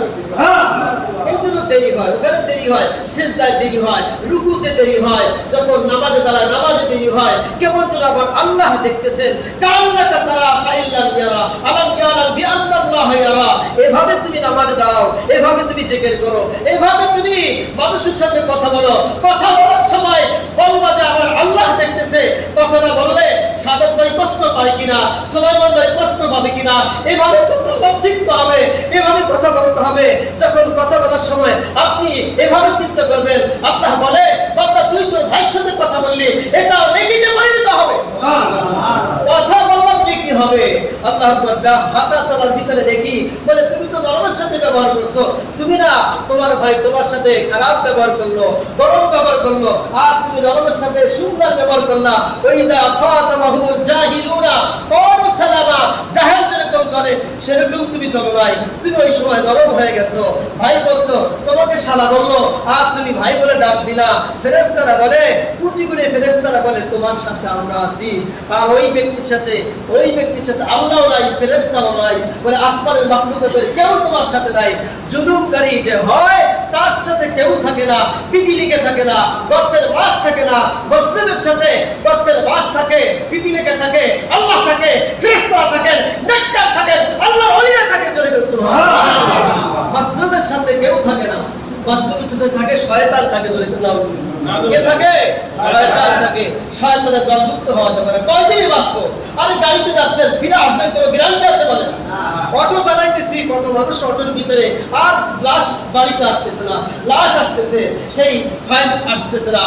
করতেছ। এই জন্য দেরি হয়, ওখানে দেরি হয়, সেজদায় দেরি হয়, রুকুতে দেরি হয়, যখন নামাজে দাঁড়ায় নামাজে দেরি হয় কেমন যেন আবার আল্লাহ দেখতেছেন। তারা আলাম এভাবে তুমি নামাজে দাঁড়াও, এভাবে তুমি জিকির করো, এভাবে তুমি মানুষের সাথে কথা বলো। কথা বলার সময় বলবা যে আমার আল্লাহ দেখতেছে কথাটা বললে সাদত ভাই কষ্ট পায় কিনা, সুলাইমান ভাই কষ্ট পাবে কিনা, এভাবে কথা শিখতে হবে, এভাবে কথা বলতে হবে। যখন কথা বলার সময় আপনি এভাবে চিন্তা করবেন, আল্লাহ বলে বাবা তুই তোর ভাইয়ের সাথে কথা বললি, এটা নেগেটিভ পরিণত হবে। হবে। আল্লাহ হাঁটা চলার ভিতরে দেখি, বলে, তুমি তো নরমের সাথে ব্যবহার করছ। তুমি না তোমার ভাই তোমার সাথে খারাপ ব্যবহার করল, গরম ব্যবহার করল, আর তুমি নরমের সাথে সুন্দর ব্যবহার করলা। ওই সেরকম তুমি চলো নাই। তুমি ওই সময় নরম হয়ে গেছো। ভাই বলছো, তোমাকে শালা বলল, আর তুমি ভাই বলে ডাক দিলা ফেরেশতারা বলে কুটি করে ফেরেশতারা বলে তোমার সাথে আমরা আছি। আর ওই ব্যক্তির সাথে ওই ব্যক্তির সাথে আল্লাহ নাই ফেরেশতাও নাই বলে আসমানের মাহমুদের কেউ তোমার সাথে নাই। জুলুমকারী যে হয় তার সাথে কেউ থাকে না পিপিলিকে থাকে না গর্তের মাছ থাকে না মুসলিমের সাথে গর্তের মাছ থাকে পিপিলিকে থাকে আল্লাহ থাকে ফেরেশতারা থাকেন নেককার থাকেন আল্লাহ ওলিয়া থাকে চলে গেল মাসলুমের সাথে কেউ থাকে না। সাথে থাকে থাকে চলে গেল কে থাকে? শয়তান থাকে। শয়তানের দলমুক্ত হওয়া যাবে না কয়দিনই বাঁচবো আমি গাড়িতে যাচ্ছেন ফিরে আসবেন কোনো গ্যারান্টি আছে বলেন অটো চালাইতেছি কত মানুষ অটোর ভিতরে আর লাশ বাড়িতে আসতেছে না। লাশ আসতেছে, সেই ফাইজ আসতেছে না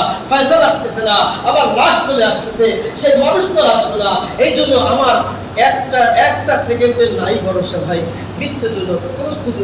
আসতেছে না, আবার লাশ চলে আসতেছে, সেই মানুষ তো আসলো না। এই জন্য আমার একটা একটা সেকেন্ডের নাই ভরসা, ভাই। মৃত্যুর জন্য প্রস্তুতি